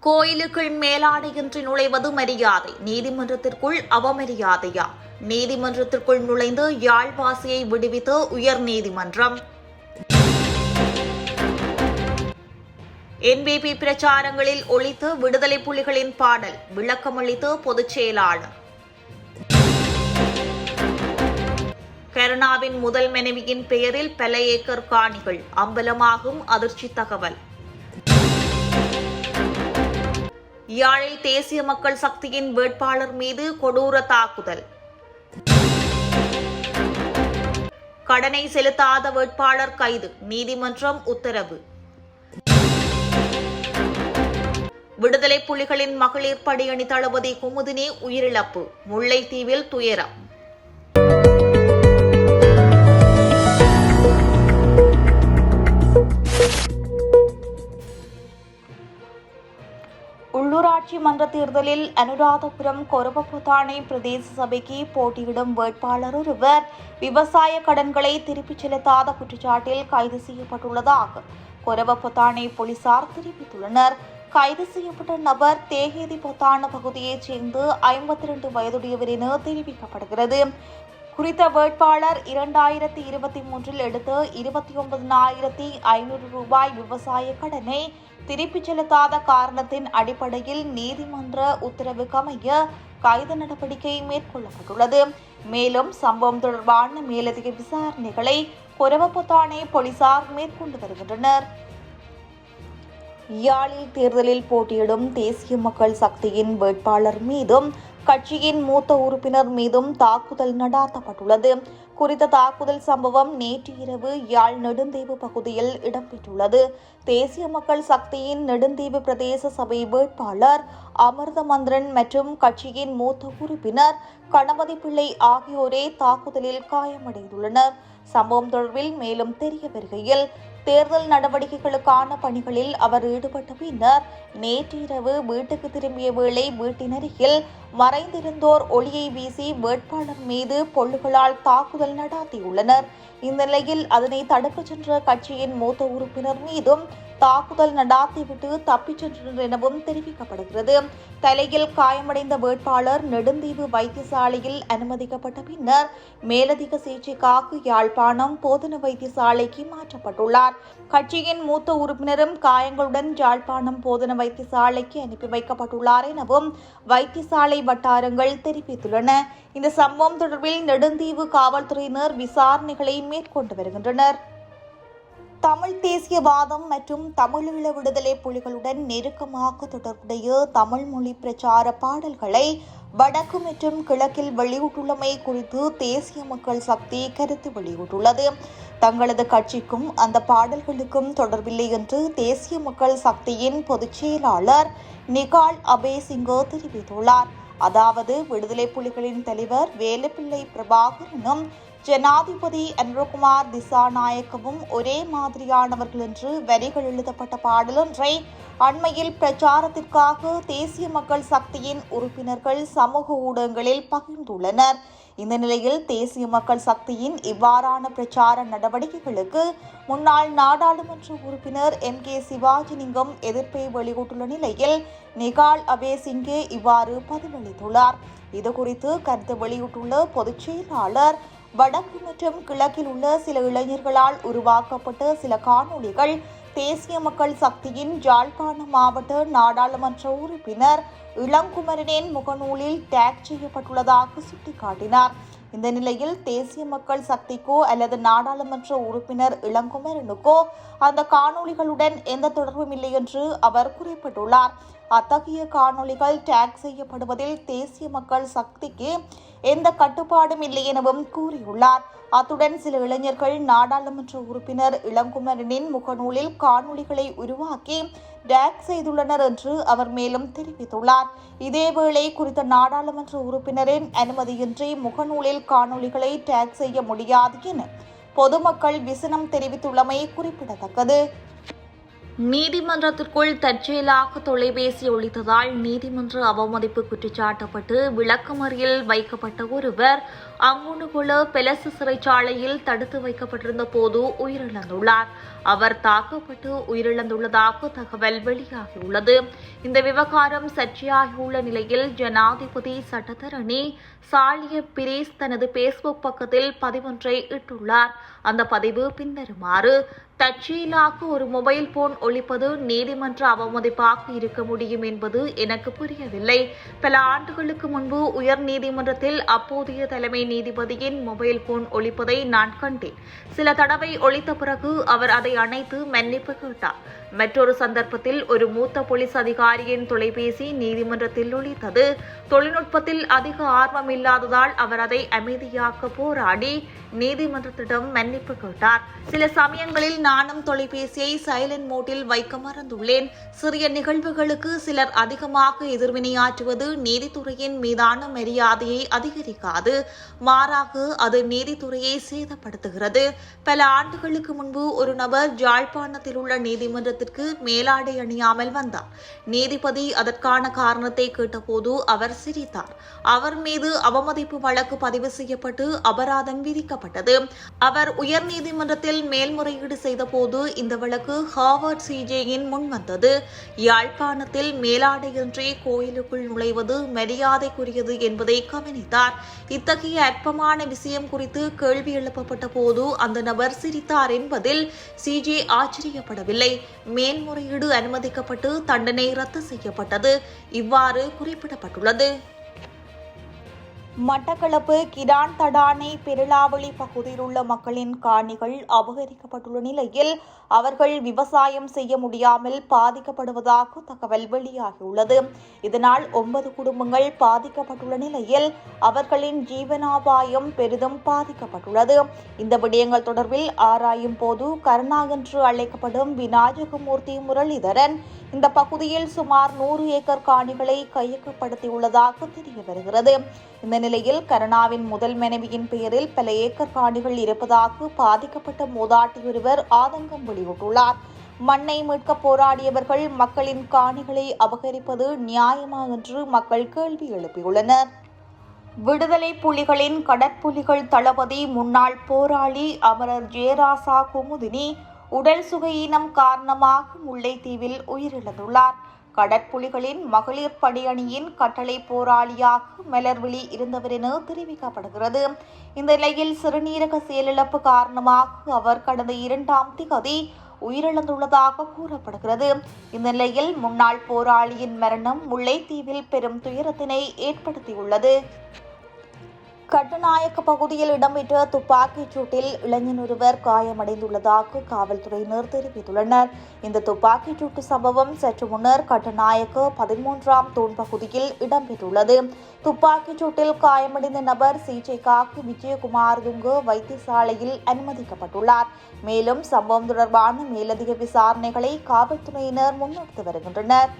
கோயிலுக்குள் மேலாடையின்றி நுழைவது மரியாதை. நீதிமன்றத்திற்குள் அவமரியாதையா? நீதிமன்றத்திற்குள் நுழைந்து யாழ்வாசியை உயர் உயர்நீதிமன்றம் என்பிபி பிரச்சாரங்களில் ஒழித்து விடுதலை புலிகளின் பாடல். விளக்கமளித்து பொதுச் செயலாளர். கருணாவின் முதல் மனைவியின் பெயரில் பல ஏக்கர் காணிகள். அம்பலமாகும் அதிர்ச்சி தகவல். யாழில் தேசிய மக்கள் சக்தியின் வேட்பாளர் மீது கொடூர தாக்குதல். கடனை செலுத்தாத வேட்பாளர் கைது நீதிமன்றம் உத்தரவு. விடுதலை புலிகளின் மகளிர் படையணி தளபதி குமுதினி உயிரிழப்பு முல்லைத்தீவில் துயரம். உள்ளூராட்சி மன்ற தேர்தலில் அனுராதபுரம் கொரபபுதானை பிரதேச சபைக்கு போட்டியிடும் வேட்பாளர் ஒருவர் விவசாய கடன்களை திருப்பிச் செலுத்தாத குற்றச்சாட்டில் கைது செய்யப்பட்டுள்ளதாக கொரபபுதானை போலீசார் தெரிவித்துள்ளனர். கைது செய்யப்பட்ட நபர் தேகேதி பொத்தான பகுதியைச் சேர்ந்து ஐம்பத்தி இரண்டு வயதுடையவர் என தெரிவிக்கப்படுகிறது. குறித்த வேட்பாளர் இரண்டாயிரத்தி இருபத்தி மூன்றில் எடுத்த இருபத்தி ஒன்பதினாயிரத்தி ஐநூறு ரூபாய் விவசாய கடனை திருப்பிச் செலுத்தாத காரணத்தின் அடிப்படையில் நீதிமன்ற உத்தரவுக்கமைய கைது நடவடிக்கை மேற்கொள்ளப்பட்டுள்ளது. மேலும் சம்பவம் தொடர்பான மேலதிக விசாரணைகளை கொரவப்புத்தானே போலீசார் மேற்கொண்டு வருகின்றனர். யாழில் தேர்தலில் போட்டியிடும் தேசிய மக்கள் சக்தியின் வேட்பாளர் மீதும் கட்சியின் மூத்த உறுப்பினர் மீதும் தாக்குதல் நடாத்தப்பட்டுள்ளது. குறித்த தாக்குதல் சம்பவம் நேற்று இரவு யாழ் நெடுந்தீவு பகுதியில் இடம்பெற்றுள்ளது. தேசிய மக்கள் சக்தியின் நெடுந்தீவு பிரதேச சபை வேட்பாளர் அமிர்தமந்திரன் மற்றும் கட்சியின் மூத்த உறுப்பினர் கணபதி பிள்ளை ஆகியோரே தாக்குதலில் காயமடைந்துள்ளனர். சம்பவம் தொடர்பில் மேலும் தெரிய வருகையில் தேர்தல் நடவடிக்கைகளுக்கான பணிகளில் அவர் ஈடுபட்ட பின்னர் நேற்றிரவு வீட்டுக்கு திரும்பிய வேளை வீட்டினருகில் மறைந்திருந்தோர் ஒளியை வீசி வேட்பாளர் மீது பொல்லுகளால் தாக்குதல் நடாத்தியுள்ளனர். இந்த நிலையில் அதனை தடுக்கச் சென்ற கட்சியின் மூத்த உறுப்பினர் மீதும் தாக்குதல் நடாத்திவிட்டு தப்பிச் சென்றனர் எனவும் தெரிவிக்கப்படுகிறது. தலையில் காயமடைந்த வேட்பாளர் நெடுந்தீவு வைத்தியசாலையில் அனுமதிக்கப்பட்ட பின்னர் மேலதிக சிகிச்சைக்காக யாழ்ப்பாணம் போதன வைத்தியசாலைக்கு மாற்றப்பட்டுள்ளார். கட்சியின் மூத்த உறுப்பினரும் காயங்களுடன் யாழ்ப்பாணம் போதன வைத்தியசாலைக்கு அனுப்பி வைக்கப்பட்டுள்ளார் எனவும் வைத்தியசாலை வட்டாரங்கள் தெரிவித்துள்ளன. இந்த சம்பவம் தொடர்பில் நெடுந்தீவு காவல்துறையினர் விசாரணைகளை மேற்கொண்டு வருகின்றனர். தமிழ் தேசியவாதம் மற்றும் தமிழீழ விடுதலை புலிகளுடன் நெருக்கமாக தொடர்புடைய தமிழ் மொழி பிரச்சார பாடல்களை வடக்கு மற்றும் கிழக்கில் வெளியிட்டுள்ளமை குறித்து தேசிய மக்கள் சக்தி கருத்து வெளியிட்டுள்ளது. தங்களது கட்சிக்கும் அந்த பாடல்களுக்கும் தொடர்பில்லை என்று தேசிய மக்கள் சக்தியின் பொதுச் செயலாளர் நிகால் அபேசிங்கோ தெரிவித்துள்ளார். அதாவது விடுதலை புலிகளின் தலைவர் வேலுப்பிள்ளை பிரபாகரனும் ஜனாதிபதி அனுரகுமார் திசாநாயக்கவும் ஒரே மாதிரியானவர்கள் என்று வரிகள் எழுதப்பட்ட பாடலொன்றை அண்மையில் பிரச்சாரத்திற்காக தேசிய மக்கள் சக்தியின் உறுப்பினர்கள் சமூக ஊடகங்களில் பகிர்ந்துள்ளனர். இந்த நிலையில் தேசிய மக்கள் சக்தியின் இவ்வாறான பிரச்சார நடவடிக்கைகளுக்கு முன்னாள் நாடாளுமன்ற உறுப்பினர் எம். கே. சிவாஜிலிங்கம் எதிர்ப்பை வெளியிட்டுள்ள நிலையில் நிகால் அபே சிங்கே இவ்வாறு பதிலளித்துள்ளார். இதுகுறித்து கருத்து வெளியிட்டுள்ள பொதுச் செயலாளர் வடக்கு மற்றும் கிழக்கில் உள்ள சில இளைஞர்களால் உருவாக்கப்பட்ட சில காணொளிகள் தேசிய மக்கள் சக்தியின் ஜாழ்ப்பாண மாவட்ட நாடாளுமன்ற உறுப்பினர் இளங்குமரனின் முகநூலில் டேக் செய்யப்பட்டுள்ளதாக சுட்டிக்காட்டினார். இந்த நிலையில் தேசிய மக்கள் சக்திக்கோ அல்லது நாடாளுமன்ற உறுப்பினர் இளங்குமரனுக்கோ அந்த காணொளிகளுடன் எந்த தொடர்பும் இல்லை என்று அவர் குறிப்பிட்டுள்ளார். அத்தகைய காணொளிகள் டேக் செய்யப்படுவதில் தேசிய மக்கள் சக்திக்கு எந்த கட்டுப்பாடும் இல்லை எனவும் கூறியுள்ளார். அத்துடன் சில இளைஞர்கள் நாடாளுமன்ற உறுப்பினர் இளங்குமரனின் முகநூலில் காணொளிகளை உருவாக்கி டேக் செய்துள்ளனர் என்று அவர் மேலும் தெரிவித்துள்ளார். இதேவேளை குறித்த நாடாளுமன்ற உறுப்பினரின் அனுமதியின்றி முகநூலில் காணொளிகளை டேக் செய்ய முடியாது என பொதுமக்கள் விசனம் தெரிவித்துள்ளமை குறிப்பிடத்தக்கது. நீதிமன்றத்திற்குள் தற்செயலாக தொலைபேசி ஒழித்ததால் நீதிமன்ற அவமதிப்பு குற்றச்சாட்டப்பட்டு விளக்கமறியல் வைக்கப்பட்ட ஒருவர் அங்குணுகுள பெலசு சிறைச்சாலையில் தடுத்து வைக்கப்பட்டிருந்த போது உயிரிழந்துள்ளார். அவர் தாக்கப்பட்டு உயிரிழந்துள்ளதாக தகவல் வெளியாகியுள்ளது. இந்த விவகாரம் சர்ச்சையாகியுள்ள நிலையில் ஜனாதிபதி சட்டத்தரணி சாலிய பிரேஸ் தனது பேஸ்புக் பக்கத்தில் பதிவொன்றை இட்டுள்ளார். அந்த பதிவு பின்வருமாறு தற்செயலாக ஒரு மொபைல் போன் ஒழிப்பது நீதிமன்ற அவமதிப்பாக இருக்க முடியும் என்பது எனக்கு புரியவில்லை. பல ஆண்டுகளுக்கு முன்பு உயர் நீதிமன்றத்தில் அப்போதைய தலைமை நீதிபதியின் மொபைல் போன் ஒழிப்பதை நான் கண்டேன். சில தடவை ஒழித்த பிறகு அவர் அதை அணைத்து மன்னிப்பு கேட்டார். மற்றொரு சந்தர்ப்பத்தில் ஒரு மூத்த போலீஸ் அதிகாரியின் தொலைபேசி நீதிமன்றத்தில் ஒழித்தது. தொழில்நுட்பத்தில் அதிக ஆர்வம் இல்லாததால் அவர் அதை அமைதியாக்க போராடி நீதிமன்றத்திடம் மன்னிப்பு கேட்டார். சில சமயங்களில் நானும் தொலைபேசியை சைலண்ட் மோட்டில் வைக்க மறந்துள்ளேன். சிறிய நிகழ்வுகளுக்கு சிலர் அதிகமாக எதிர்வினையாற்றுவது நீதித்துறையின் மீதான மரியாதையை அதிகரிக்காது. மாறாக அது நீதித்துறையை சேதப்படுத்துகிறது. பல ஆண்டுகளுக்கு முன்பு ஒரு நபர் ஜாழ்ப்பாணத்தில் உள்ள நீதிமன்றத்திற்கு மேலாடை அணியாமல் வந்தார். நீதிபதி அதற்கான காரணத்தை கேட்டபோது அவர் சிரித்தார். அவர் மீது அவமதிப்பு வழக்கு பதிவு செய்யப்பட்டு அபராதம் விதிக்கப்பட்டது. அவர் உயர்நீதிமன்றத்தில் மேல்முறையீடு செய்தபோது இந்த வழக்கு ஹார்வர்ட் சிஜேயின் முன் வந்தது. யாழ்ப்பாணத்தில் மேலாடையின்றி கோயிலுக்குள் நுழைவது மரியாதைக்குரியது என்பதை கவனித்தார். இத்தகைய அற்பமான விஷயம் குறித்து கேள்வி எழுப்பப்பட்ட போது அந்த நபர் சிரித்தார் என்பதில் சிஜே ஆச்சரியப்படவில்லை. மேன்முறையீடு அனுமதிக்கப்பட்டு தண்டனை ரத்து செய்யப்பட்டது. இவ்வாறு குறிப்பிடப்பட்டுள்ளது. மட்டக்களப்பு கிடான் தடானை பெருளாவளி பகுதியில் உள்ள மக்களின் காணிகள் அபகரிக்கப்பட்டுள்ள நிலையில் அவர்கள் விவசாயம் செய்ய முடியாமல் பாதிக்கப்படுவதாக தகவல் வெளியாகியுள்ளது. இதனால் ஒன்பது குடும்பங்கள் பாதிக்கப்பட்டுள்ள நிலையில் அவர்களின் ஜீவனாபாயம் பெரிதும் பாதிக்கப்பட்டுள்ளது. இந்த விடயங்கள் தொடர்பில் ஆராயும் போது கருணா என்று அழைக்கப்படும் விநாயகமூர்த்தி முரளிதரன் இந்த பகுதியில் சுமார் நூறு ஏக்கர் காணிகளை கையகப்படுத்தியுள்ளதாக தெரிய வருகிறது இந்த நிலையில் கருணாவின் முதல் மனைவியின் பெயரில் பல ஏக்கர் காணிகள் இருப்பதாக பாதிக்கப்பட்ட மூதாட்டி ஒருவர் ஆதங்கம் வெளியிட்டுள்ளார். மண்ணை மீட்க போராடியவர்கள் மக்களின் காணிகளை அபகரிப்பது நியாயமா என்று மக்கள் கேள்வி எழுப்பியுள்ளனர். விடுதலை புலிகளின் கடற்புலிகள் தளபதி முன்னாள் போராளி அமரர் ஜெயராசா குமுதினி உடல் சுகையினம் காரணமாக முல்லைத்தீவில் உயிரிழந்துள்ளார். கடற்புலிகளின் மகளிர் பணியணியின் கட்டளை போராளியாக மலர்விழி இருந்தவர் என தெரிவிக்கப்படுகிறது. இந்த நிலையில் சிறுநீரக செயலிழப்பு காரணமாக அவர் கடந்த இரண்டாம் திகதி உயிரிழந்துள்ளதாக கூறப்படுகிறது. இந்த நிலையில் முன்னாள் போராளியின் மரணம் முல்லைத்தீவில் பெரும் துயரத்தினை ஏற்படுத்தியுள்ளது. கட்டுநாயக்க பகுதியில் இடம்பெற்ற துப்பாக்கிச் சூட்டில் இளைஞன் ஒருவர் காயமடைந்துள்ளதாக காவல்துறையினர் தெரிவித்துள்ளனர். இந்த துப்பாக்கிச் சூட்டு சம்பவம் சற்று முன்னர் கட்டுநாயக்க பதிமூன்றாம் தூண் பகுதியில் இடம்பெற்றுள்ளது. துப்பாக்கிச் சூட்டில் காயமடைந்த நபர் சிகிச்சைக்காக விஜயகுமார் துங்கு வைத்தியசாலையில் அனுமதிக்கப்பட்டுள்ளார். மேலும் சம்பவம் தொடர்பான மேலதிக விசாரணைகளை காவல்துறையினர் முன்னெடுத்து வருகின்றனர்.